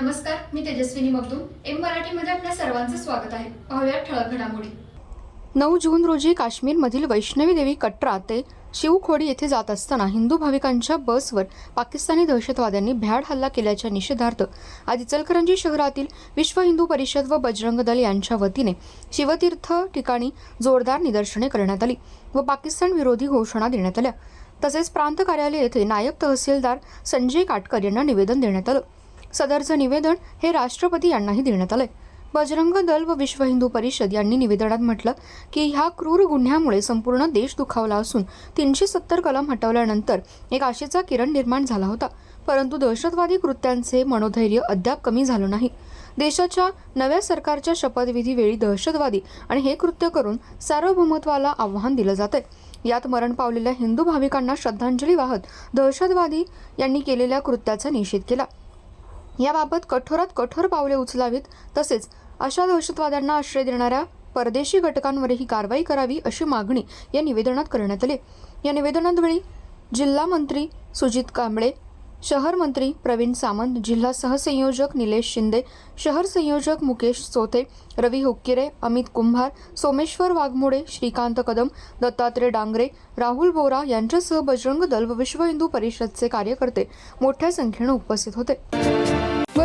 नमस्कार मी तेजस्विनी मगदूम. एम मराठीमध्ये आपल्या सर्वांचं स्वागत आहे. पाहूया ठळक घडामोडी. नऊ जून रोजी काश्मीरमधील वैष्णवी देवी कटरा ते शिवखोडी येथे जात असताना हिंदू भाविकांच्या बसवर पाकिस्तानी दहशतवाद्यांनी भ्याड हल्ला केल्याच्या निषेधार्थ आज इचलकरंजी शहरातील विश्व हिंदू परिषद व बजरंग दल यांच्या वतीने शिवतीर्थ ठिकाणी जोरदार निदर्शने करण्यात आली व पाकिस्तान विरोधी घोषणा देण्यात आल्या. तसेच प्रांत कार्यालय येथे नायब तहसीलदार संजय काटकर यांना निवेदन देण्यात आलं. सदरचं निवेदन हे राष्ट्रपती यांनाही देण्यात आलंय. बजरंग दल व विश्व हिंदू परिषद यांनी निवेदनात म्हटलं की ह्या क्रूर गुन्ह्यामुळे संपूर्ण देश दुखावला असून तीनशे सत्तर कलम हटवल्यानंतर एक आशेचा किरण निर्माण झाला होता. परंतु दहशतवादी कृत्यांचे मनोधैर्य अद्याप कमी झालं नाही. देशाच्या नव्या सरकारच्या शपथविधी वेळी दहशतवादी आणि हे कृत्य करून सार्वभौमत्वाला आव्हान दिलं जातंय. यात मरण पावलेल्या हिंदू भाविकांना श्रद्धांजली वाहत दहशतवादी यांनी केलेल्या कृत्याचा निषेध केला. याबाबत कठोरात कठोर पावले उचलावीत तसेच अशा दहशतवाद्यांना आश्रय देणाऱ्या परदेशी घटकांवरही कारवाई करावी अशी मागणी या निवेदनात करण्यात आली. या निवेदनाद्वेळी जिल्हा मंत्री सुजित कांबळे शहर मंत्री प्रवीण सामंत जिल्हा सहसंयोजक निलेश शिंदे शहर संयोजक मुकेश चोथे रवी हुक्किरे अमित कुंभार सोमेश्वर वाघमोडे श्रीकांत कदम दत्तात्रय डांगरे राहुल बोरा यांच्यासह बजरंग दल व विश्व हिंदू परिषदचे कार्यकर्ते मोठ्या संख्येनं उपस्थित होते.